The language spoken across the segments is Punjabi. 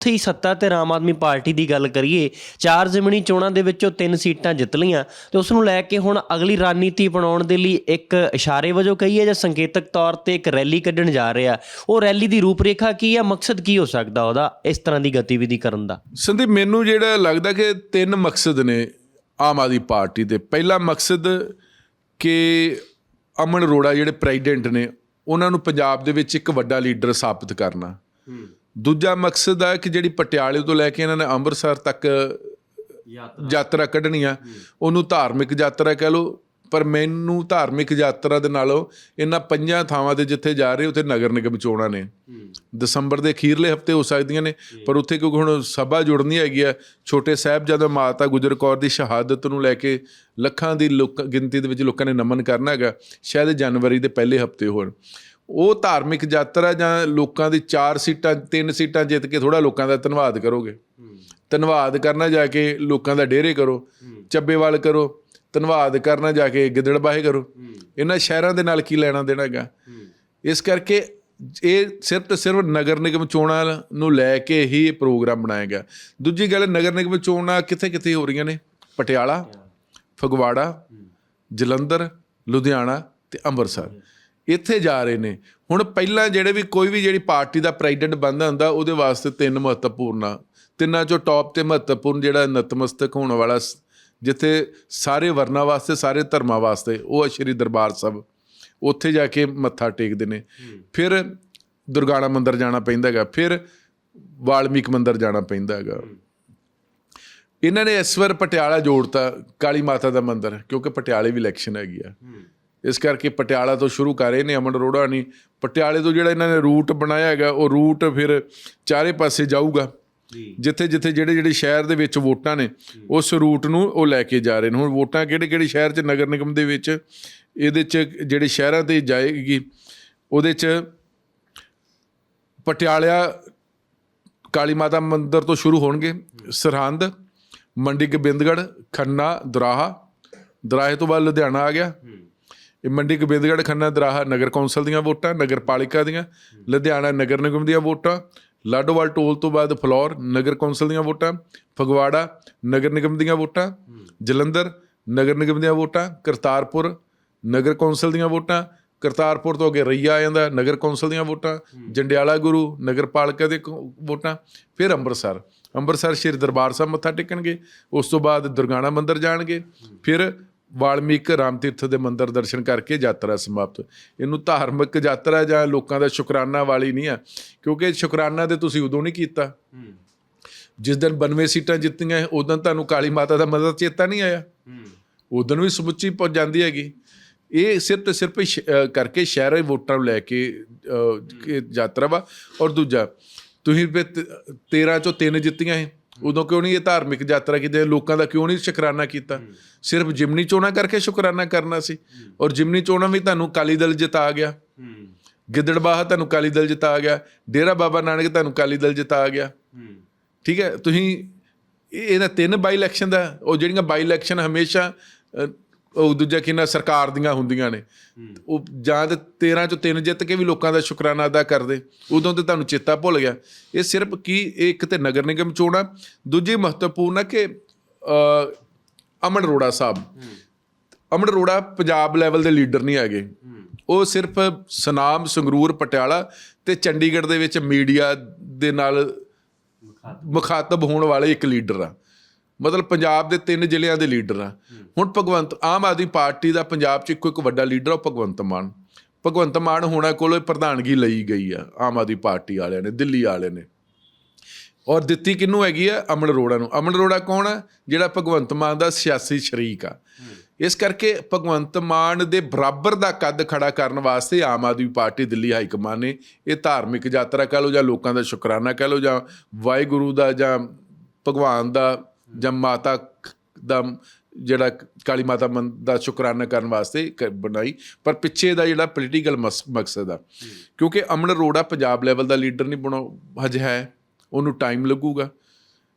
ਉੱਥੇ ਹੀ ਸੱਤਾ ਤੇ ਆਮ ਆਦਮੀ ਪਾਰਟੀ ਦੀ ਗੱਲ ਕਰੀਏ ਚਾਰ ਜ਼ਮੀਨੀ ਚੋਣਾਂ ਦੇ ਵਿੱਚੋਂ ਤਿੰਨ ਸੀਟਾਂ ਜਿੱਤ ਲਈਆਂ ਤੇ ਉਸ ਨੂੰ ਲੈ ਕੇ ਹੁਣ ਅਗਲੀ ਰਣਨੀਤੀ ਬਣਾਉਣ ਦੇ ਲਈ ਇੱਕ ਇਸ਼ਾਰੇ ਵਜੋਂ ਕਹੀਏ ਜਾਂ ਸੰਕੇਤਕ ਤੌਰ ਤੇ ਇੱਕ ਰੈਲੀ ਕੱਢਣ ਜਾ ਰਿਹਾ। ਉਹ ਰੈਲੀ ਦੀ ਰੂਪਰੇਖਾ ਕੀ ਹੈ ਮਕਸਦ ਕੀ ਹੋ ਸਕਦਾ ਉਹਦਾ ਇਸ ਤਰ੍ਹਾਂ ਦੀ ਗਤੀਵਿਧੀ ਕਰਨ ਦਾ? ਸੰਦੀਪ ਮੈਨੂੰ ਜਿਹੜਾ ਲੱਗਦਾ ਕਿ ਤਿੰਨ ਮਕਸਦ ਨੇ ਆਮ ਆਦਮੀ ਪਾਰਟੀ ਦੇ। ਪਹਿਲਾ ਮਕਸਦ ਕਿ ਅਮਨ ਅਰੋੜਾ ਜਿਹੜੇ ਪ੍ਰੈਜ਼ੀਡੈਂਟ ਨੇ ਉਹਨਾਂ ਨੂੰ ਪੰਜਾਬ ਦੇ ਵਿੱਚ ਇੱਕ ਵੱਡਾ ਲੀਡਰ ਸਥਾਪਿਤ ਕਰਨਾ। ਦੂਜਾ ਮਕਸਦ ਹੈ ਕਿ ਜਿਹੜੀ ਪਟਿਆਲੇ ਤੋਂ ਲੈ ਕੇ ਇਹਨਾਂ ਨੇ ਅੰਮ੍ਰਿਤਸਰ ਤੱਕ ਯਾਤਰਾ। ਕੱਢਣੀ ਆ। ਉਹਨੂੰ ਧਾਰਮਿਕ ਯਾਤਰਾ ਕਹਿ ਲਓ ਪਰ ਮੈਨੂੰ ਧਾਰਮਿਕ ਯਾਤਰਾ ਦੇ ਨਾਲੋਂ ਇਹਨਾਂ ਪੰਜਾਂ ਥਾਵਾਂ ਤੇ ਜਿੱਥੇ ਜਾ ਰਹੇ ਉੱਥੇ ਨਗਰ ਨਿਗਮ ਚੋਣਾਂ ਨੇ। ਦਸੰਬਰ ਦੇ ਅਖੀਰਲੇ ਹਫ਼ਤੇ ਹੋ ਸਕਦੀਆਂ ਨੇ ਪਰ ਉੱਥੇ ਕਿਉਂਕਿ ਹੁਣ ਸਭਾ ਜੁੜਨੀ ਹੈਗੀ ਆ ਛੋਟੇ ਸਾਹਿਬ ਜਦੋਂ ਮਾਤਾ ਗੁਜਰ ਕੌਰ ਦੀ ਸ਼ਹਾਦਤ ਨੂੰ ਲੈ ਕੇ ਲੱਖਾਂ ਦੀ ਲੋਕ ਗਿਣਤੀ ਦੇ ਵਿੱਚ ਲੋਕਾਂ ਨੇ ਨਮਨ ਕਰਨਾ ਹੈਗਾ ਸ਼ਾਇਦ ਜਨਵਰੀ ਦੇ ਪਹਿਲੇ ਹਫ਼ਤੇ ਹੋਣ। ਉਹ ਧਾਰਮਿਕ ਯਾਤਰਾ ਜਾਂ ਲੋਕਾਂ ਦੀ ਚਾਰ ਸੀਟਾਂ ਤਿੰਨ ਸੀਟਾਂ ਜਿੱਤ ਕੇ ਥੋੜਾ ਲੋਕਾਂ ਦਾ ਧੰਨਵਾਦ ਕਰੋਗੇ। ਧੰਨਵਾਦ ਕਰਨਾ ਜਾ ਕੇ ਲੋਕਾਂ ਦਾ ਡੇਰੇ ਕਰੋ ਚੱਬੇਵਾਲ ਕਰੋ ਧੰਨਵਾਦ ਕਰਨਾ ਜਾ ਕੇ ਗਿੱਦੜਬਾਹੇ ਕਰੋ। ਇਹਨਾਂ ਸ਼ਹਿਰਾਂ ਦੇ ਨਾਲ ਕੀ ਲੈਣਾ ਦੇਣਾ ਹੈਗਾ? ਇਸ ਕਰਕੇ ਇਹ ਸਿਰਫ ਤੇ ਸਿਰਫ ਨਗਰ ਨਿਗਮ ਚੋਣਾਂ ਨੂੰ ਲੈ ਕੇ ਹੀ ਇਹ ਪ੍ਰੋਗਰਾਮ ਬਣਾਇਆ ਗਿਆ। ਦੂਜੀ ਗੱਲ ਨਗਰ ਨਿਗਮ ਚੋਣਾਂ ਕਿੱਥੇ ਕਿੱਥੇ ਹੋ ਰਹੀਆਂ ਨੇ? ਪਟਿਆਲਾ ਫਗਵਾੜਾ ਜਲੰਧਰ ਲੁਧਿਆਣਾ ਤੇ ਅੰਮ੍ਰਿਤਸਰ। ਇੱਥੇ ਜਾ ਰਹੇ ਨੇ। ਹੁਣ ਪਹਿਲਾਂ ਜਿਹੜੇ ਵੀ ਕੋਈ ਵੀ ਜਿਹੜੀ ਪਾਰਟੀ ਦਾ ਪ੍ਰੈਜ਼ੀਡੈਂਟ ਬਣਦਾ ਹੁੰਦਾ ਉਹਦੇ ਵਾਸਤੇ ਤਿੰਨ ਮਹੱਤਵਪੂਰਨ ਆ। ਤਿੰਨਾਂ ਚੋਂ ਟੌਪ ਤੇ ਮਹੱਤਵਪੂਰਨ ਜਿਹੜਾ ਨਤਮਸਤਕ ਹੋਣ ਵਾਲਾ ਜਿੱਥੇ ਸਾਰੇ ਵਰਨਾ ਵਾਸਤੇ ਸਾਰੇ ਧਰਮਾਂ ਵਾਸਤੇ ਉਹ ਸ਼੍ਰੀ ਦਰਬਾਰ ਸਾਹਿਬ। ਉੱਥੇ ਜਾ ਕੇ ਮੱਥਾ ਟੇਕਦੇ ਨੇ। ਫਿਰ ਦੁਰਗਾਣਾ ਮੰਦਿਰ ਜਾਣਾ ਪੈਂਦਾ ਹੈਗਾ। ਫਿਰ ਵਾਲਮੀਕ ਮੰਦਿਰ ਜਾਣਾ ਪੈਂਦਾ ਹੈਗਾ। ਇਹਨਾਂ ਨੇ ਇਸ ਵਾਰ ਪਟਿਆਲਾ ਜੋੜਤਾ ਕਾਲੀ ਮਾਤਾ ਦਾ ਮੰਦਿਰ ਕਿਉਂਕਿ ਪਟਿਆਲੇ ਵੀ ਇਲੈਕਸ਼ਨ ਹੈਗੀ ਆ। ਇਸ ਕਰਕੇ ਪਟਿਆਲਾ ਤੋਂ ਸ਼ੁਰੂ ਕਰ ਰਹੇ ਨੇ ਅਮਨ ਅਰੋੜਾ ਨਹੀਂ ਪਟਿਆਲੇ ਤੋਂ ਜਿਹੜਾ ਇਹਨਾਂ ਨੇ ਰੂਟ ਬਣਾਇਆ ਹੈਗਾ ਉਹ ਰੂਟ ਫਿਰ ਚਾਰੇ ਪਾਸੇ ਜਾਊਗਾ। ਜਿੱਥੇ ਜਿੱਥੇ ਜਿਹੜੇ ਜਿਹੜੇ ਸ਼ਹਿਰ ਦੇ ਵਿੱਚ ਵੋਟਾਂ ਨੇ ਉਸ ਰੂਟ ਨੂੰ ਉਹ ਲੈ ਕੇ ਜਾ ਰਹੇ ਨੇ। ਹੁਣ ਵੋਟਾਂ ਕਿਹੜੇ ਕਿਹੜੇ ਸ਼ਹਿਰ 'ਚ ਨਗਰ ਨਿਗਮ ਦੇ ਵਿੱਚ ਇਹਦੇ 'ਚ ਜਿਹੜੇ ਸ਼ਹਿਰਾਂ ਤੇ ਜਾਏਗੀ ਉਹਦੇ 'ਚ ਪਟਿਆਲਾ ਕਾਲੀ ਮਾਤਾ ਮੰਦਿਰ ਤੋਂ ਸ਼ੁਰੂ ਹੋਣਗੇ। ਸਰਹੰਦ ਮੰਡੀ ਗੋਬਿੰਦਗੜ੍ਹ ਖੰਨਾ ਦਰਾਹਾ। ਦਰਾਹੇ ਤੋਂ ਬਾਅਦ ਲੁਧਿਆਣਾ ਆ ਗਿਆ। ਇਹ ਮੰਡੀ ਗੋਬਿੰਦਗੜ੍ਹ ਖੰਨਾ ਦਰਾਹਾ ਨਗਰ ਕੌਂਸਲ ਦੀਆਂ ਵੋਟਾਂ ਨਗਰ ਪਾਲਿਕਾ ਦੀਆਂ ਲੁਧਿਆਣਾ ਨਗਰ ਨਿਗਮ ਦੀਆਂ ਵੋਟਾਂ ਲਾਡੋਵਾਲ ਟੋਲ ਤੋਂ ਬਾਅਦ ਫਲੋਰ ਨਗਰ ਕੌਂਸਲ ਦੀਆਂ ਵੋਟਾਂ ਫਗਵਾੜਾ ਨਗਰ ਨਿਗਮ ਦੀਆਂ ਵੋਟਾਂ ਜਲੰਧਰ ਨਗਰ ਨਿਗਮ ਦੀਆਂ ਵੋਟਾਂ ਕਰਤਾਰਪੁਰ ਨਗਰ ਕੌਂਸਲ ਦੀਆਂ ਵੋਟਾਂ ਕਰਤਾਰਪੁਰ ਤੋਂ ਅੱਗੇ ਰਈਆ ਆ ਜਾਂਦਾ ਨਗਰ ਕੌਂਸਲ ਦੀਆਂ ਵੋਟਾਂ ਜੰਡਿਆਲਾ ਗੁਰੂ ਨਗਰ ਪਾਲਿਕਾ ਦੇ ਵੋਟਾਂ ਫਿਰ ਅੰਮ੍ਰਿਤਸਰ। ਅੰਮ੍ਰਿਤਸਰ ਸ਼੍ਰੀ ਦਰਬਾਰ ਸਾਹਿਬ ਮੱਥਾ ਟੇਕਣਗੇ ਉਸ ਤੋਂ ਬਾਅਦ ਦੁਰਗਾਣਾ ਮੰਦਿਰ ਜਾਣਗੇ ਫਿਰ ਵਾਲਮੀਕ ਰਾਮ ਤੀਰਥ ਦੇ ਮੰਦਿਰ ਦਰਸ਼ਨ ਕਰਕੇ ਯਾਤਰਾ ਸਮਾਪਤ ਇਹਨੂੰ ਧਾਰਮਿਕ ਯਾਤਰਾ ਜਾਂ ਲੋਕਾਂ ਦਾ ਸ਼ੁਕਰਾਨਾ ਵਾਲੀ ਨਹੀਂ ਆ ਕਿਉਂਕਿ ਸ਼ੁਕਰਾਨਾ ਤੇ ਤੁਸੀਂ ਉਦੋਂ ਨਹੀਂ ਕੀਤਾ। ਜਿਸ ਦਿਨ 92 ਸੀਟਾਂ ਜਿੱਤੀਆਂ ਉਦੋਂ ਤੁਹਾਨੂੰ ਕਾਲੀ ਮਾਤਾ ਦਾ ਮੰਦਿਰ ਚੇਤਾ ਨਹੀਂ ਆਇਆ। ਉਦੋਂ ਵੀ ਸਮੁੱਚੀ ਪਹੁੰਚ ਜਾਂਦੀ ਹੈਗੀ। ਇਹ ਸਿਰਫ ਤੇ ਸਿਰਫ ਕਰਕੇ ਸ਼ਹਿਰੀ ਵੋਟਾਂ ਨੂੰ ਲੈ ਕੇ ਯਾਤਰਾ ਵਾ। ਔਰ ਦੂਜਾ ਤੁਸੀਂ ਫਿਰ ਤ- 13 ਚੋਂ ਤਿੰਨ ਜਿੱਤੀਆਂ ਹੈ ਉਦੋਂ ਕਿਉਂ ਨਹੀਂ ਇਹ ਧਾਰਮਿਕ ਯਾਤਰਾ ਕੀਤੀ? ਲੋਕਾਂ ਦਾ ਕਿਉਂ ਨਹੀਂ ਸ਼ੁਕਰਾਨਾ ਕੀਤਾ? ਸਿਰਫ ਜਿਮਨੀ ਚੋਣਾਂ ਕਰਕੇ ਸ਼ੁਕਰਾਨਾ ਕਰਨਾ ਸੀ। ਔਰ ਜਿਮਨੀ ਚੋਣਾਂ ਵੀ ਤੁਹਾਨੂੰ ਕਾਲੀ ਦਲ ਜਿਤਾ ਗਿਆ। ਗਿੱਦੜਬਾਹਾ ਤੁਹਾਨੂੰ ਕਾਲੀ ਦਲ ਜਿਤਾ ਗਿਆ। ਡੇਰਾ ਬਾਬਾ ਨਾਨਕ ਤੁਹਾਨੂੰ ਕਾਲੀ ਦਲ ਜਿਤਾ ਗਿਆ। ਠੀਕ ਹੈ? ਤੁਸੀਂ ਇਹ- ਇਹਦਾ ਤਿੰਨ ਬਾਈ ਇਲੈਕਸ਼ਨ ਦਾ ਉਹ ਜਿਹੜੀਆਂ ਬਾਈ ਇਲੈਕਸ਼ਨ ਹਮੇਸ਼ਾ ਉਹ ਦੂਜਾ ਕਿੰਨਾ ਸਰਕਾਰ ਦੀਆਂ ਹੁੰਦੀਆਂ ਨੇ। ਉਹ ਜਾਂ ਤੇ 13 ਚੋਂ ਤਿੰਨ ਜਿੱਤ ਕੇ ਵੀ ਲੋਕਾਂ ਦਾ ਸ਼ੁਕਰਾਨਾ ਅਦਾ ਕਰਦੇ। ਉਦੋਂ ਤੇ ਤੁਹਾਨੂੰ ਚੇਤਾ ਭੁੱਲ ਗਿਆ। ਇਹ ਸਿਰਫ ਕੀ ਇਹ ਇੱਕ ਤੇ ਨਗਰ ਨਿਗਮ ਚੋਣਾਂ ਦੂਜੀ ਮਹੱਤਵਪੂਰਨ ਹੈ ਕਿ ਅਮਨ ਅਰੋੜਾ ਸਾਹਿਬ। ਅਮਨ ਅਰੋੜਾ ਪੰਜਾਬ ਲੈਵਲ ਦੇ ਲੀਡਰ ਨਹੀਂ ਹੈਗੇ। ਉਹ ਸਿਰਫ ਸਨਾਮ ਸੰਗਰੂਰ ਪਟਿਆਲਾ ਤੇ ਚੰਡੀਗੜ੍ਹ ਦੇ ਵਿੱਚ ਮੀਡੀਆ ਦੇ ਨਾਲ ਮੁਖਾਤਬ ਹੋਣ ਵਾਲੇ ਇੱਕ ਲੀਡਰ ਆ। ਮਤਲਬ ਪੰਜਾਬ ਦੇ ਤਿੰਨ ਜ਼ਿਲ੍ਹਿਆਂ ਦੇ ਲੀਡਰ ਆ। ਹੁਣ ਭਗਵੰਤ ਆਮ ਆਦਮੀ ਪਾਰਟੀ ਦਾ ਪੰਜਾਬ 'ਚ ਇੱਕੋ ਇੱਕ ਵੱਡਾ ਲੀਡਰ ਆ, ਉਹ ਭਗਵੰਤ ਮਾਨ। ਭਗਵੰਤ ਮਾਨ ਹੋਣਾ ਕੋਲੋਂ ਪ੍ਰਧਾਨਗੀ ਲਈ ਗਈ ਆ, ਆਮ ਆਦਮੀ ਪਾਰਟੀ ਵਾਲਿਆਂ ਨੇ, ਦਿੱਲੀ ਵਾਲਿਆਂ ਨੇ। ਔਰ ਦਿੱਤੀ ਕਿਹਨੂੰ ਹੈਗੀ ਆ? ਅਮਨ ਅਰੋੜਾ ਨੂੰ। ਅਮਨ ਅਰੋੜਾ ਕੌਣ ਆ? ਜਿਹੜਾ ਭਗਵੰਤ ਮਾਨ ਦਾ ਸਿਆਸੀ ਸ਼ਰੀਕ ਆ। ਇਸ ਕਰਕੇ ਭਗਵੰਤ ਮਾਨ ਦੇ ਬਰਾਬਰ ਦਾ ਕੱਦ ਖੜਾ ਕਰਨ ਵਾਸਤੇ Aam Aadmi party Delhi high command ਨੇ ਇਹ ਧਾਰਮਿਕ ਯਾਤਰਾ ਕਹ ਲਓ ਜਾਂ ਲੋਕਾਂ ਦਾ ਸ਼ੁਕਰਾਨਾ ਕਹ ਲਓ ਜਾਂ ਵਾਹਿਗੁਰੂ ਦਾ ਜਾਂ ਭਗਵਾਨ ਦਾ ਜਾਂ ਮਾਤਾ ਦਾ ਜਿਹੜਾ ਕਾਲੀ ਮਾਤਾ ਮਨ ਦਾ ਸ਼ੁਕਰਾਨਾ ਕਰਨ ਵਾਸਤੇ ਕ- ਬਣਾਈ। ਪਰ ਪਿੱਛੇ ਦਾ ਜਿਹੜਾ ਪੋਲੀਟੀਕਲ ਮਕਸਦ ਆ। ਕਿਉਂਕਿ ਅਮਨ ਅਰੋੜਾ ਪੰਜਾਬ ਲੈਵਲ ਦਾ ਲੀਡਰ ਨਹੀਂ ਬਣਾ, ਹਜੇ ਹੈ। ਉਹਨੂੰ ਟਾਈਮ ਲੱਗੂਗਾ।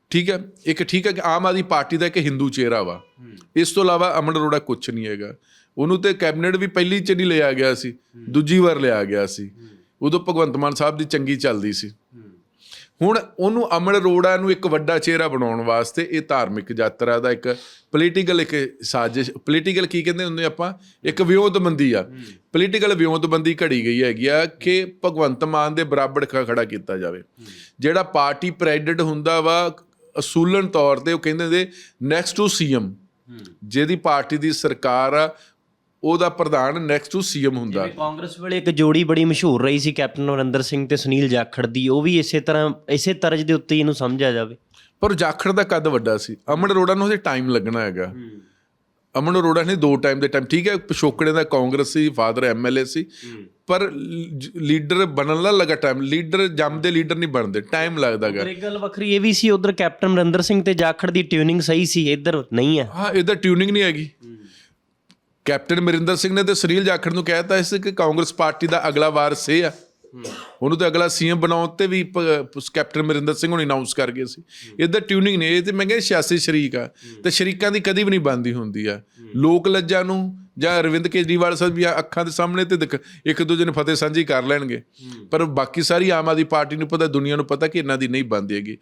ਠੀਕ ਹੈ? ਇੱਕ ਠੀਕ ਹੈ ਕਿ ਆਮ ਆਦਮੀ ਪਾਰਟੀ ਦਾ ਇੱਕ ਹਿੰਦੂ ਚਿਹਰਾ ਵਾ। ਇਸ ਤੋਂ ਇਲਾਵਾ ਅਮਨ ਅਰੋੜਾ ਕੁਝ ਨਹੀਂ ਹੈਗਾ। ਉਹਨੂੰ ਤੇ ਕੈਬਨਿਟ ਵੀ ਪਹਿਲੀ ਚ ਨਹੀਂ ਲਿਆ ਗਿਆ ਸੀ। ਦੂਜੀ ਵਾਰ ਲਿਆ ਗਿਆ ਸੀ। ਉਦੋਂ ਭਗਵੰਤ ਮਾਨ ਸਾਹਿਬ ਦੀ ਚੰਗੀ ਚੱਲਦੀ ਸੀ। ਹੁਣ ਉਹਨੂੰ ਅਮਰ ਅਰੋੜਾ ਨੂੰ ਇੱਕ ਵੱਡਾ ਚਿਹਰਾ ਬਣਾਉਣ ਵਾਸਤੇ ਇਹ ਧਾਰਮਿਕ ਯਾਤਰਾ ਦਾ ਇੱਕ ਪੋਲੀਟੀਕਲ ਇੱਕ ਸਾਜ਼ਿਸ਼ ਪੋਲੀਟੀਕਲ ਕੀ ਕਹਿੰਦੇ ਹੁੰਦੇ ਆਪਾਂ? ਇੱਕ ਵਿਉਂਤਬੰਦੀ ਆ। ਪੋਲੀਟੀਕਲ ਵਿਉਂਤਬੰਦੀ ਘੜੀ ਗਈ ਹੈਗੀ ਆ ਕਿ ਭਗਵੰਤ ਮਾਨ ਦੇ ਬਰਾਬਰ ਖੜਾ ਕੀਤਾ ਜਾਵੇ। ਜਿਹੜਾ ਪਾਰਟੀ ਪ੍ਰੈਜ਼ੀਡੈਂਟ ਹੁੰਦਾ ਵਾ ਅਸੂਲਨ ਤੌਰ ਤੇ ਉਹ ਕਹਿੰਦੇ ਨੇ ਨੈਕਸਟ ਟੂ ਸੀਐਮ ਜਿਹਦੀ ਪਾਰਟੀ ਦੀ ਸਰਕਾਰ ਆ ਉਹਦਾ ਪ੍ਰਧਾਨ ਨੈਕਸਟ ਟੂ ਸੀਐਮ ਹੁੰਦਾ। ਜਿਵੇਂ ਕਾਂਗਰਸ ਵੇਲੇ ਇੱਕ ਜੋੜੀ ਬੜੀ ਮਸ਼ਹੂਰ ਰਹੀ ਸੀ ਕੈਪਟਨ ਅਮਰਿੰਦਰ ਸਿੰਘ ਤੇ ਸੁਨੀਲ ਜਾਖੜ ਦੀ ਉਹ ਵੀ ਇਸੇ ਤਰ੍ਹਾਂ ਇਸੇ ਤਰਜ ਦੇ ਉੱਤੇ ਇਹਨੂੰ ਸਮਝਿਆ ਜਾਵੇ। ਪਰ ਜਾਖੜ ਦਾ ਕੱਦ ਵੱਡਾ ਸੀ? ਅਮਨ ਅਰੋੜਾ ਨੂੰ ਉਹਦੇ ਟਾਈਮ ਲੱਗਣਾ ਹੈਗਾ। ਅਮਨ ਅਰੋੜਾ ਨੇ ਦੋ ਟਾਈਮ ਦੇ ਟਾਈਮ ਠੀਕ ਹੈ ਪਿਛੋਕੜੇ ਦਾ ਕਾਂਗਰਸੀ ਫਾਦਰ ਐਮਐਲਏ ਸੀ। ਪਰ ਲੀਡਰ ਬਣਨ ਦਾ ਲਗਾ ਟਾਈਮ ਲੀਡਰ ਜੰਮਦੇ ਲੀਡਰ ਨਹੀਂ ਬਣਦੇ ਟਾਈਮ ਲੱਗਦਾਗਾ ਇੱਕ ਗੱਲ ਵੱਖਰੀ ਇਹ ਵੀ ਸੀ ਉਧਰ ਕੈਪਟਨ ਅਮਰਿੰਦਰ ਸਿੰਘ ਤੇ ਜਾਖੜ ਦੀ ਟਿਊਨਿੰਗ ਸਹੀ ਸੀ ਇੱਧਰ ਨਹੀਂ ਹੈ। ਹਾਂ ਇਹਦਾ ਟਿਊਨਿੰਗ ਨਹੀਂ ਹੈਗੀ। ਕੈਪਟਨ ਅਮਰਿੰਦਰ ਸਿੰਘ ਨੇ ਤੇ ਸੁਨੀਲ ਜਾਖੜ ਨੂੰ ਕਹਿਤਾ ਸੀ ਕਿ ਕਾਂਗਰਸ ਪਾਰਟੀ ਦਾ ਅਗਲਾ ਵਾਰਸ ਇਹ ਆ। ਉਹਨੂੰ ਤੇ ਅਗਲਾ ਸੀਐਮ ਬਣਾਉਣ ਤੇ ਵੀ ਪ- ਕੈਪਟਨ ਅਮਰਿੰਦਰ ਸਿੰਘ ਹੁਣੇ ਅਨਾਉਂਸ ਕਰ ਗਏ ਸੀ। ਇਹਦਾ ਟਿਊਨਿੰਗ ਨੇ, ਇਹ ਤੇ ਮੈਂ ਕਿਹਾ ਸਿਆਸੀ ਸ਼ਰੀਕ ਆ। ਤੇ ਸ਼ਰੀਕਾਂ ਦੀ ਕਦੀ ਵੀ ਨਹੀਂ ਬੰਦੀ ਹੁੰਦੀ ਆ। ਲੋਕ ਲੱਜਾ ਨੂੰ ਜਾਂ ਅਰਵਿੰਦ ਕੇਜਰੀਵਾਲ ਸਾਹਿਬ ਵੀ ਅੱਖਾਂ ਦੇ ਸਾਹਮਣੇ ਤੇ ਦਿਖ- ਇੱਕ ਦੂਜੇ ਨੂੰ ਫਤਿਹ ਸਾਂਝੀ ਕਰ ਲੈਣਗੇ। ਪਰ ਬਾਕੀ ਸਾਰੀ ਆਮ ਆਦਮੀ ਪਾਰਟੀ ਨੂੰ ਪਤਾ, ਦੁਨੀਆ ਨੂੰ ਪਤਾ ਕਿ ਇਹਨਾਂ ਦੀ ਨਹੀਂ ਬੰਦੀ ਹੈਗੀ।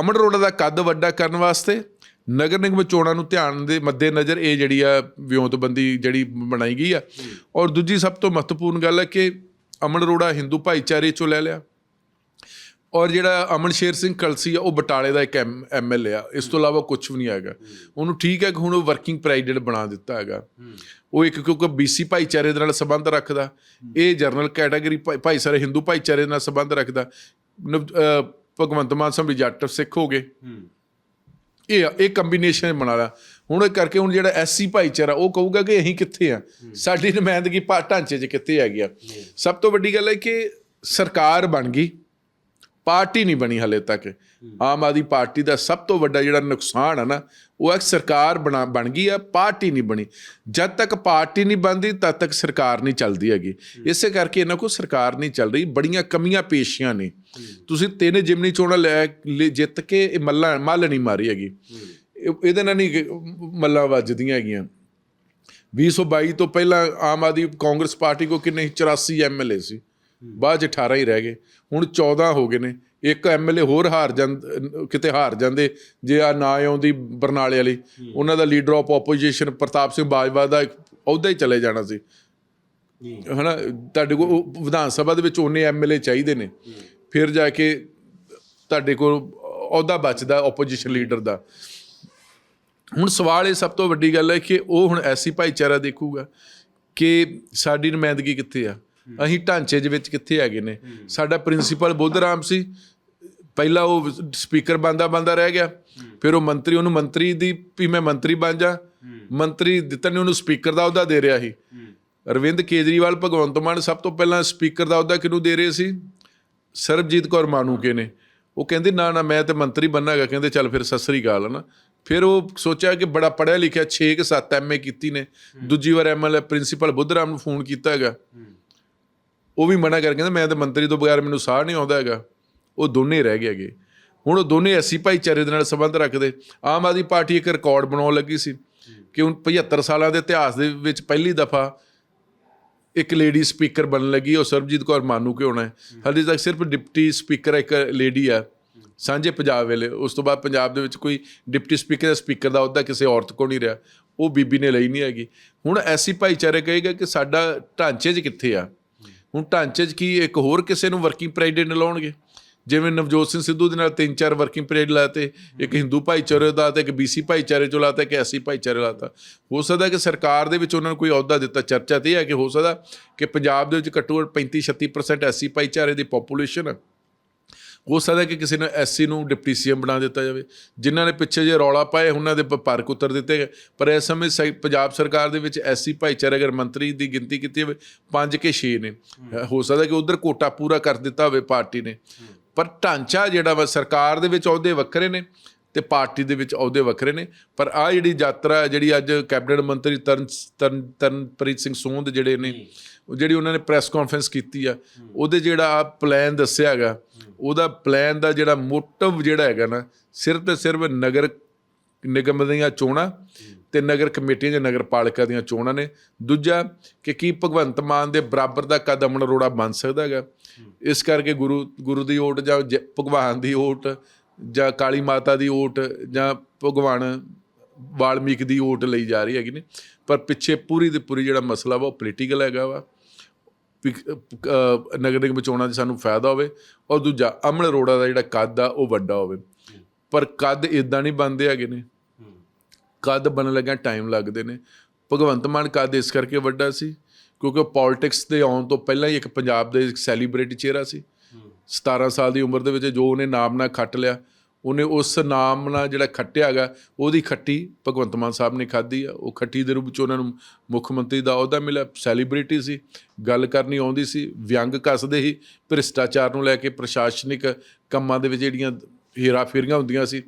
ਅਮਨ ਅਰੋੜਾ ਦਾ ਕੱਦ ਵੱਡਾ ਕਰਨ ਵਾਸਤੇ ਨਗਰ ਨਿਗਮ ਚੋਣਾਂ ਨੂੰ ਧਿਆਨ ਦੇ ਮੱਦੇਨਜ਼ਰ ਇਹ ਜਿਹੜੀ ਆ ਵਿਉਂਤਬੰਦੀ ਜਿਹੜੀ ਬਣਾਈ ਗਈ ਆ। ਔਰ ਦੂਜੀ ਸਭ ਤੋਂ ਮਹੱਤਵਪੂਰਨ ਗੱਲ ਹੈ ਕਿ ਅਮਨ ਅਰੋੜਾ ਹਿੰਦੂ ਭਾਈਚਾਰੇ ਚੋਂ ਲੈ ਲਿਆ। ਔਰ ਜਿਹੜਾ ਅਮਨ ਸ਼ੇਰ ਸਿੰਘ ਕਲਸੀ ਆ, ਉਹ ਬਟਾਲੇ ਦਾ ਇੱਕ ਐਮਐਲਏ ਆ। ਇਸ ਤੋਂ ਇਲਾਵਾ ਕੁਝ ਵੀ ਨਹੀਂ ਹੈਗਾ। ਉਹਨੂੰ ਠੀਕ ਹੈ ਕਿ ਹੁਣ ਉਹ ਵਰਕਿੰਗ ਪ੍ਰੈਜ਼ੀਡੈਂਟ ਬਣਾ ਦਿੱਤਾ ਹੈਗਾ। ਉਹ ਇੱਕ ਕਿਉਂਕਿ ਬੀਸੀ ਭਾਈਚਾਰੇ ਦੇ ਨਾਲ ਸੰਬੰਧ ਰੱਖਦਾ। ਇਹ ਜਰਨਲ ਕੈਟਾਗਰੀ ਭਾਈਚਾਰੇ ਹਿੰਦੂ ਭਾਈਚਾਰੇ ਨਾਲ ਸੰਬੰਧ ਰੱਖਦਾ। ਨਵ- ਭਗਵੰਤ ਮਾਨ ਸਾਹਿਬ ਵੀ ਜੱਟ ਸਿੱਖ ਹੋ ਗਏ। ਇਹ ਇਹ ਕੰਬੀਨੇਸ਼ਨ ਬਣਾ ਲਾ ਹੁਣ ਇਹ ਕਰਕੇ ਹੁਣ ਜਿਹੜਾ ਐਸਸੀ ਭਾਈਚਾਰਾ ਉਹ ਕਹੂਗਾ ਕਿ ਅਸੀਂ ਕਿੱਥੇ ਆ? ਸਾਡੀ ਨੁਮਾਇੰਦਗੀ ਪਾ ਢਾਂਚੇ 'ਚ ਕਿੱਥੇ ਹੈਗੀ ਆ? ਸਭ ਤੋਂ ਵੱਡੀ ਗੱਲ ਹੈ ਕਿ ਸਰਕਾਰ ਬਣ ਗਈ। ਪਾਰਟੀ ਨਹੀਂ ਬਣੀ ਹਲੇ ਤੱਕ। ਆਮ ਆਦਮੀ ਪਾਰਟੀ ਦਾ ਸਭ ਤੋਂ ਵੱਡਾ ਜਿਹੜਾ ਨੁਕਸਾਨ ਹੈ ਨਾ, ਉਹ ਹੈ ਸਰਕਾਰ ਬਣਾ, ਬਣ ਗਈ ਆ, ਪਾਰਟੀ ਨਹੀਂ ਬਣੀ। ਜਦ ਤੱਕ ਪਾਰਟੀ ਨਹੀਂ ਬਣਦੀ, ਤਦ ਤੱਕ ਸਰਕਾਰ ਨਹੀਂ ਚੱਲਦੀ ਹੈਗੀ। ਇਸੇ ਕਰਕੇ ਇਹਨਾਂ ਕੋਲ ਸਰਕਾਰ ਨਹੀਂ ਚੱਲ ਰਹੀ, ਬੜੀਆਂ ਕਮੀਆਂ ਪੇਸ਼ੀਆਂ ਨੇ। ਤੁਸੀਂ ਤਿੰਨ ਜਿਮਨੀ ਚੋਣਾਂ ਲੈ, ਲੈ- ਜਿੱਤ ਕੇ ਇਹ ਮੱਲਾ, ਮੱਲ ਨਹੀਂ ਮਾਰੀ ਹੈਗੀ। ਇਹ- ਇਹਦੇ ਨਾਲ ਨਹੀਂ ਮੱਲਾਂ ਵੱਜਦੀਆਂ ਹੈਗੀਆਂ। 2022 ਤੋਂ ਪਹਿਲਾਂ ਆਮ ਆਦਮੀ ਕਾਂਗਰਸ ਪਾਰਟੀ ਕੋ ਕਿੰਨੇ ਸੀ? 84 ਐਮਐਲਏ ਸੀ। ਬਾਅਦ 'ਚ 18 ਹੀ ਰਹਿ ਗਏ। ਹੁਣ 14 ਹੋ ਗਏ ਨੇ। ਇੱਕ ਐਮਐਲਏ ਹੋਰ ਹਾਰ ਜਾਂਦ ਕਿਤੇ ਹਾਰ ਜਾਂਦੇ ਜੇ ਆ ਨਾ ਆਉਂਦੀ ਬਰਨਾਲੇ ਵਾਲੀ। ਉਹਨਾਂ ਦਾ leader of opposition Partap Singh Bajwa ਦਾ ਅਹੁਦਾ ਹੀ ਚਲੇ ਜਾਣਾ ਸੀ। ਹਨਾ ਤੁਹਾਡੇ ਕੋਲ ਵਿਧਾਨ ਸਭਾ ਦੇ ਵਿੱਚ ਉਹਨੇ ਐਮਐਲਏ ਚਾਹੀਦੇ ਨੇ। ਫਿਰ ਜਾ ਕੇ ਤੁਹਾਡੇ ਕੋਲ ਅਹੁਦਾ ਬਚਦਾ ਆਪੋਜੀਸ਼ਨ ਲੀਡਰ ਦਾ। ਹੁਣ ਸਵਾਲ ਇਹ ਸਭ ਤੋਂ ਵੱਡੀ ਗੱਲ ਹੈ ਕਿ ਉਹ ਹੁਣ ਐਸੀ ਭਾਈਚਾਰਾ ਦੇਖੂਗਾ ਕਿ ਸਾਡੀ ਨੁਮਾਇੰਦਗੀ ਕਿੱਥੇ ਆ? ਅਸੀਂ ਢਾਂਚੇ ਦੇ ਵਿੱਚ ਕਿੱਥੇ ਹੈਗੇ ਨੇ? ਸਾਡਾ ਪ੍ਰਿੰਸੀਪਲ ਬੁੱਧਰਾਮ ਸੀ। ਪਹਿਲਾਂ ਉਹ ਸਪੀਕਰ ਬੰਦਾ ਬੰਦਾ ਰਹਿ ਗਿਆ। ਫਿਰ ਉਹ ਮੰਤਰੀ ਉਹਨੂੰ ਮੰਤਰੀ ਦੀ ਵੀ ਮੈਂ ਮੰਤਰੀ ਬਣ ਜਾ। ਮੰਤਰੀ ਦਿੱਤਾ ਨੇ ਉਹਨੂੰ ਸਪੀਕਰ ਦਾ ਅਹੁਦਾ ਦੇ ਰਿਹਾ ਸੀ। ਅਰਵਿੰਦ ਕੇਜਰੀਵਾਲ ਭਗਵੰਤ ਮਾਨ ਸਭ ਤੋਂ ਪਹਿਲਾਂ ਸਪੀਕਰ ਦਾ ਅਹੁਦਾ ਕਿਹਨੂੰ ਦੇ ਰਹੇ ਸੀ? ਸਰਬਜੀਤ ਕੌਰ ਮਾਨੂਕੇ ਨੇ। ਉਹ ਕਹਿੰਦੇ ਨਾ ਨਾ ਮੈਂ ਤੇ ਮੰਤਰੀ ਬੰਨਾ ਹੈਗਾ। ਕਹਿੰਦੇ ਚੱਲ ਫਿਰ ਸਤਿ ਸ੍ਰੀ ਅਕਾਲ ਨਾ ਫਿਰ ਉਹ ਸੋਚਿਆ ਕਿ ਬੜਾ ਪੜਿਆ ਲਿਖਿਆ 6 ਕਿ 7 ਐਮਏ ਕੀਤੀ ਨੇ। ਦੂਜੀ ਵਾਰ ਐਮਐਲਏ ਪ੍ਰਿੰਸੀਪਲ ਬੁੱਧਰਾਮ ਨੂੰ ਫੋਨ ਕੀਤਾ ਹੈਗਾ। ਉਹ ਵੀ ਮਨਾ ਕਰ ਕਹਿੰਦਾ, ਮੈਂ ਤਾਂ ਮੰਤਰੀ ਤੋਂ ਬਗੈਰ ਮੈਨੂੰ ਸਾਹ ਨਹੀਂ ਆਉਂਦਾ ਹੈਗਾ। ਉਹ ਦੋਨੇ ਰਹਿ ਗਏ ਹੈਗੇ ਹੁਣ ਉਹ ਦੋਨੇ ਐਸੀ ਭਾਈਚਾਰੇ ਦੇ ਨਾਲ ਸੰਬੰਧ ਰੱਖਦੇ। ਆਮ ਆਦਮੀ ਪਾਰਟੀ ਇੱਕ ਰਿਕਾਰਡ ਬਣਾਉਣ ਲੱਗੀ ਸੀ ਕਿ ਹੁਣ 75 ਸਾਲਾਂ ਦੇ ਇਤਿਹਾਸ ਦੇ ਵਿੱਚ ਪਹਿਲੀ ਦਫਾ ਇੱਕ ਲੇਡੀ ਸਪੀਕਰ ਬਣਨ ਲੱਗੀ। ਉਹ ਸਰਬਜੀਤ ਕੌਰ ਮਾਨੂ ਕਿ ਹੋਣਾ ਹੈ? ਹਾਲੇ ਤੱਕ ਸਿਰਫ ਡਿਪਟੀ ਸਪੀਕਰ ਇੱਕ ਲੇਡੀ ਆ। ਸਾਂਝੇ ਪੰਜਾਬ ਵੇਲੇ। ਉਸ ਤੋਂ ਬਾਅਦ ਪੰਜਾਬ ਦੇ ਵਿੱਚ ਕੋਈ ਡਿਪਟੀ ਸਪੀਕਰ ਜਾਂ ਸਪੀਕਰ ਦਾ ਅਹੁਦਾ ਕਿਸੇ ਔਰਤ ਕੋਲ ਨਹੀਂ ਰਿਹਾ। ਉਹ ਬੀਬੀ ਨੇ ਲਈ ਨਹੀਂ ਹੈਗੀ। ਹੁਣ ਐਸੀ ਭਾਈਚਾਰੇ ਕਹੇਗਾ ਕਿ ਸਾਡਾ ਢਾਂਚੇ 'ਚ ਕਿੱਥੇ ਆ? ਹੁਣ ਢਾਂਚੇ 'ਚ ਕੀ ਇੱਕ ਹੋਰ ਕਿਸੇ ਨੂੰ ਵਰਕਿੰਗ ਪ੍ਰੈਜ਼ੀਡੈਂਟ ਲਾਉਣਗੇ ਜਿਵੇਂ ਨਵਜੋਤ ਸਿੰਘ ਸਿੱਧੂ ਦੇ ਨਾਲ ਤਿੰਨ ਚਾਰ ਵਰਕਿੰਗ ਪੀਰੀਅਡ ਲਾਤੇ, ਇੱਕ ਹਿੰਦੂ ਭਾਈਚਾਰੇ ਦਾ ਤੇ ਇੱਕ ਬੀਸੀ ਭਾਈਚਾਰੇ ਚੋਂ ਲਾਤਾ, ਇੱਕ ਐਸੀ ਭਾਈਚਾਰੇ ਲਾਤਾ। ਹੋ ਸਕਦਾ ਕਿ ਸਰਕਾਰ ਦੇ ਵਿੱਚ ਉਹਨਾਂ ਨੂੰ ਕੋਈ ਅਹੁਦਾ ਦਿੱਤਾ। ਚਰਚਾ ਤੇ ਇਹ ਹੈ ਕਿ ਹੋ ਸਕਦਾ ਕਿ ਪੰਜਾਬ ਦੇ ਵਿੱਚ ਘੱਟੋ ਘੱਟ 35 36% ਐਸੀ ਭਾਈਚਾਰੇ ਦੀ ਪੋਪੂਲੇਸ਼ਨ ਹੈ ਹੋ ਸਕਦਾ ਕਿ ਕਿਸੇ ਨੇ ਐਸਸੀ ਨੂੰ ਡਿਪਟੀ ਸੀਐਮ ਬਣਾ ਦਿੱਤਾ ਜਾਵੇ। ਜਿਨ੍ਹਾਂ ਨੇ ਪਿੱਛੇ ਜੇ ਰੌਲਾ ਪਾਏ ਉਹਨਾਂ ਦੇ ਪ- ਭਰਕ ਉਤਰ ਦਿੱਤੇ ਗਏ। ਪਰ ਇਸ ਸਮੇਂ ਸਹੀ- ਪੰਜਾਬ ਸਰਕਾਰ ਦੇ ਵਿੱਚ ਐਸਸੀ ਭਾਈਚਾਰੇ ਅਗਰ ਮੰਤਰੀ ਦੀ ਗਿਣਤੀ ਕੀਤੀ ਹੋਵੇ 5 ਕੇ 6 ਨੇ। ਹੋ ਸਕਦਾ ਕਿ ਉਧਰ ਕੋਟਾ ਪੂਰਾ ਕਰ ਦਿੱਤਾ ਹੋਵੇ ਪਾਰਟੀ ਨੇ। ਪਰ ਢਾਂਚਾ ਜਿਹੜਾ ਵਾ, ਸਰਕਾਰ ਦੇ ਵਿੱਚ ਅਹੁਦੇ ਵੱਖਰੇ ਨੇ। ਤੇ ਪਾਰਟੀ ਦੇ ਵਿੱਚ ਅਹੁਦੇ ਵੱਖਰੇ ਨੇ। ਪਰ ਆ ਜਿਹੜੀ ਯਾਤਰਾ ਜਿਹੜੀ ਅੱਜ ਕੈਬਨਿਟ ਮੰਤਰੀ ਤਰਨ ਤਰਨ ਤਰਨਪ੍ਰੀਤ ਸਿੰਘ ਸੋਂਦ ਜਿਹੜੇ ਨੇ ਉਹ ਜਿਹੜੀ ਉਹਨਾਂ ਨੇ ਪ੍ਰੈਸ ਕਾਨਫਰੰਸ ਕੀਤੀ ਆ ਉਹਦੇ ਜਿਹੜਾ ਪਲਾਨ ਦੱਸਿਆ ਹੈਗਾ ਉਹਦਾ ਪਲਾਨ ਦਾ ਜਿਹੜਾ ਮੋਟਿਵ ਜਿਹੜਾ ਹੈਗਾ ਨਾ ਸਿਰਫ ਤੇ ਸਿਰਫ ਨਗਰ ਨਿਗਮ ਦੀਆਂ ਚੋਣਾਂ ਤੇ ਨਗਰ ਕਮੇਟੀਆਂ ਜਾਂ ਨਗਰ ਪਾਲਿਕਾ ਦੀਆਂ ਚੋਣਾਂ ਨੇ। ਦੂਜਾ ਕਿ ਕੀ ਭਗਵੰਤ ਮਾਨ ਦੇ ਬਰਾਬਰ ਦਾ ਕਦ ਅਮਨ ਅਰੋੜਾ ਬਣ ਸਕਦਾ ਹੈਗਾ। ਇਸ ਕਰਕੇ ਗੁਰੂ ਗੁਰੂ ਦੀ ਓਟ ਜ- ਭਗਵਾਨ ਦੀ ਓਟ ਜਾਂ ਕਾਲੀ ਮਾਤਾ ਦੀ ਓਟ ਜਾਂ ਭਗਵਾਨ ਵਾਲਮੀਕ ਦੀ ਓਟ ਲਈ ਜਾ ਰਹੀ ਹੈਗੀ ਨੇ। ਪਰ ਪਿੱਛੇ ਪੂਰੀ ਦੀ ਪੂਰੀ ਜਿਹੜਾ ਮਸਲਾ ਵਾ ਉਹ ਪੋਲੀਟੀਕਲ ਹੈਗਾ ਵਾ। ਵੀ, ਨਗਰ ਨਿਗਮ ਚੋਣਾਂ 'ਚ ਸਾਨੂੰ ਫਾਇਦਾ ਹੋਵੇ ਔਰ ਦੂਜਾ ਅਮਨ ਅਰੋੜਾ ਦਾ ਜਿਹੜਾ ਕੱਦ ਆ ਉਹ ਵੱਡਾ ਹੋਵੇ। ਪਰ ਕੱਦ ਇਦਾਂ ਨਹੀਂ ਬਣਦੇ ਹੈਗੇ ਨੇ। ਕੱਦ ਬਣਨ ਲੱਗਿਆ ਟਾਈਮ ਲੱਗਦੇ ਨੇ। ਭਗਵੰਤ ਮਾਨ ਕੱਦ ਇਸ ਕਰਕੇ ਵੱਡਾ ਸੀ ਕਿਉਂਕਿ ਉਹ ਪੋਲਿਟਿਕਸ ਦੇ ਆਉਣ ਤੋਂ ਪਹਿਲਾਂ ਹੀ ਇੱਕ ਪੰਜਾਬ ਦੇ ਸੈਲੀਬ੍ਰਿਟੀ ਚਿਹਰਾ ਸੀ। 17 ਸਾਲ ਦੀ ਉਮਰ ਦੇ ਵਿੱਚ ਜੋ ਉਹਨੇ ਨਾਮ ਨਾਲ ਖੱਟ ਲਿਆ। ਉਹਨੇ ਉਸ ਨਾਮ ਨਾਲ ਜਿਹੜਾ ਖੱਟਿਆ ਹੈਗਾ, ਉਹਦੀ ਖੱਟੀ ਭਗਵੰਤ ਮਾਨ ਸਾਹਿਬ ਨੇ ਖਾਧੀ ਆ। ਉਹ ਖੱਟੀ ਦੇ ਰੂਪ 'ਚ ਉਹਨਾਂ ਨੂੰ ਮੁੱਖ ਮੰਤਰੀ ਦਾ ਅਹੁਦਾ ਮਿਲਿਆ ਸੈਲੀਬ੍ਰਿਟੀ ਸੀ, ਗੱਲ ਕਰਨੀ ਆਉਂਦੀ ਸੀ, ਵਿਅੰਗ ਕੱਸਦੇ ਸੀ, ਭ੍ਰਿਸ਼ਟਾਚਾਰ ਨੂੰ ਲੈ ਕੇ ਪ੍ਰਸ਼ਾਸਨਿਕ ਕੰਮਾਂ ਦੇ ਵਿੱਚ ਜਿਹੜੀਆਂ ਹੀਰਾ ਫੇਰੀਆਂ ਹੁੰਦੀਆਂ ਸੀ।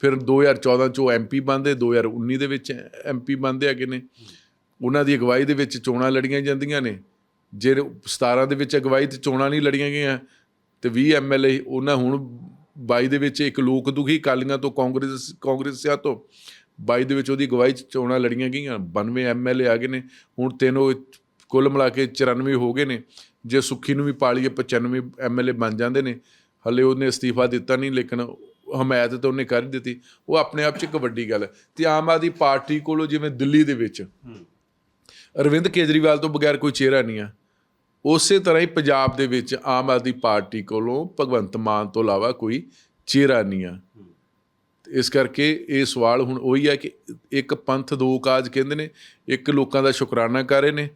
ਫਿਰ 2014 ਚ ਉਹ ਐਮਪੀ ਬਣਦੇ 2019 ਦੇ ਵਿੱਚ ਐਮਪੀ ਬਣਦੇ ਹੈਗੇ ਨੇ। ਉਹਨਾਂ ਦੀ ਅਗਵਾਈ ਦੇ ਵਿੱਚ ਚੋਣਾਂ ਲੜੀਆਂ ਜਾਂਦੀਆਂ ਨੇ। ਜੇ 17 ਦੇ ਵਿੱਚ ਅਗਵਾਈ ਤੇ ਚੋਣਾਂ ਨਹੀਂ ਲੜੀਆਂ ਗਈਆਂ, ਤੇ 20 ਐਮਐਲਏ ਉਹਨਾਂ ਹੁਣ 22 ਦੇ ਵਿੱਚ ਇੱਕ ਲੋਕ ਦੁਖੀ ਕਾਲੀਆਂ ਤੋਂ ਕਾਂਗਰਸ ਕਾਂਗਰਸੀਆਂ ਤੋਂ। 22 ਦੇ ਵਿੱਚ ਉਹਦੀ ਅਗਵਾਈ 'ਚ ਚੋਣਾਂ ਲੜੀਆਂ ਗਈਆਂ। 92 ਐਮਐਲਏ ਆ ਗਏ ਨੇ। ਹੁਣ ਤਿੰਨ ਉਹ ਕੁੱਲ ਮਿਲਾ ਕੇ 94 ਹੋ ਗਏ ਨੇ। ਜੇ ਸੁੱਖੀ ਨੂੰ ਵੀ ਪਾਲੀਏ 95 ਐਮਐਲਏ ਬਣ ਜਾਂਦੇ ਨੇ। ਹਲੇ ਉਹਨੇ ਅਸਤੀਫਾ ਦਿੱਤਾ ਨਹੀਂ ਲੇਕਿਨ ਹਮਾਇਤ ਤਾਂ ਉਹਨੇ ਕਰ ਦਿੱਤੀ। ਉਹ ਆਪਣੇ ਆਪ 'ਚ ਇੱਕ ਵੱਡੀ ਗੱਲ ਤੇ ਆਮ ਆਦਮੀ ਪਾਰਟੀ ਕੋਲੋਂ ਜਿਵੇਂ ਦਿੱਲੀ ਦੇ ਵਿੱਚ ਅਰਵਿੰਦ ਕੇਜਰੀਵਾਲ ਤੋਂ ਬਗੈਰ ਕੋਈ ਚਿਹਰਾ ਨਹੀਂ ਆ। ਉਸੇ ਤਰ੍ਹਾਂ ਹੀ ਪੰਜਾਬ ਦੇ ਵਿੱਚ ਆਮ ਆਦਮੀ ਪਾਰਟੀ ਕੋਲੋਂ ਭਗਵੰਤ ਮਾਨ ਤੋਂ ਇਲਾਵਾ ਕੋਈ ਚਿਹਰਾ ਨਹੀਂ ਆ। ਤੇ ਇਸ ਕਰਕੇ ਇਹ ਸਵਾਲ ਹੁਣ ਉਹੀ ਹੈ ਕਿ ਇੱਕ ਪੰਥ ਦੋ ਕਾਜ ਕਹਿੰਦੇ ਨੇ, ਇੱਕ ਲੋਕਾਂ ਦਾ ਸ਼ੁਕਰਾਨਾ ਕਰ ਰਹੇ ਨੇ।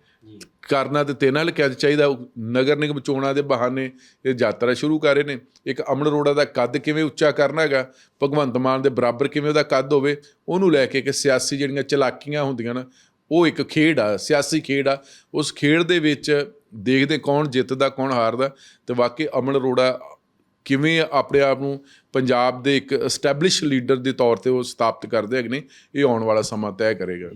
ਕਰਨਾ ਤੇ ਤੇ ਲਿਖਿਆ ਚਾਹੀਦਾ ਨਗਰ ਨਿਗਮ ਚੋਣਾਂ ਦੇ ਬਹਾਨੇ ਇਹ ਯਾਤਰਾ ਸ਼ੁਰੂ ਕਰ ਰਹੇ ਨੇ। ਇੱਕ ਅਮਨ ਅਰੋੜਾ ਦਾ ਕੱਦ ਕਿਵੇਂ ਉੱਚਾ ਕਰਨਾ ਹੈਗਾ, ਭਗਵੰਤ ਮਾਨ ਦੇ ਬਰਾਬਰ ਕਿਵੇਂ ਉਹਦਾ ਕੱਦ ਹੋਵੇ, ਉਹਨੂੰ ਲੈ ਕੇ ਕਿ ਸਿਆਸੀ ਜਿਹੜੀਆਂ ਚਲਾਕੀਆਂ ਹੁੰਦੀਆਂ ਨਾ, ਉਹ ਇੱਕ ਖੇਡ ਆ, ਸਿਆਸੀ ਖੇਡ ਆ। ਉਸ ਖੇਡ ਦੇ ਵਿੱਚ ਦੇਖਦੇ ਕੌਣ ਜਿੱਤਦਾ, ਕੌਣ ਹਾਰਦਾ ਤੇ ਵਾਕਈ ਅਮਨ ਅਰੋੜਾ ਕਿਵੇਂ ਆਪਣੇ ਆਪ ਨੂੰ ਪੰਜਾਬ ਦੇ ਇੱਕ ਐਸਟੈਬਲਿਸ਼ ਲੀਡਰ ਦੇ ਤੌਰ ਤੇ ਉਹ ਸਥਾਪਿਤ ਕਰਦੇ ਹੈਗੇ ਨੇ, ਇਹ ਆਉਣ ਵਾਲਾ ਸਮਾਂ ਤੈਅ ਕਰੇਗਾ।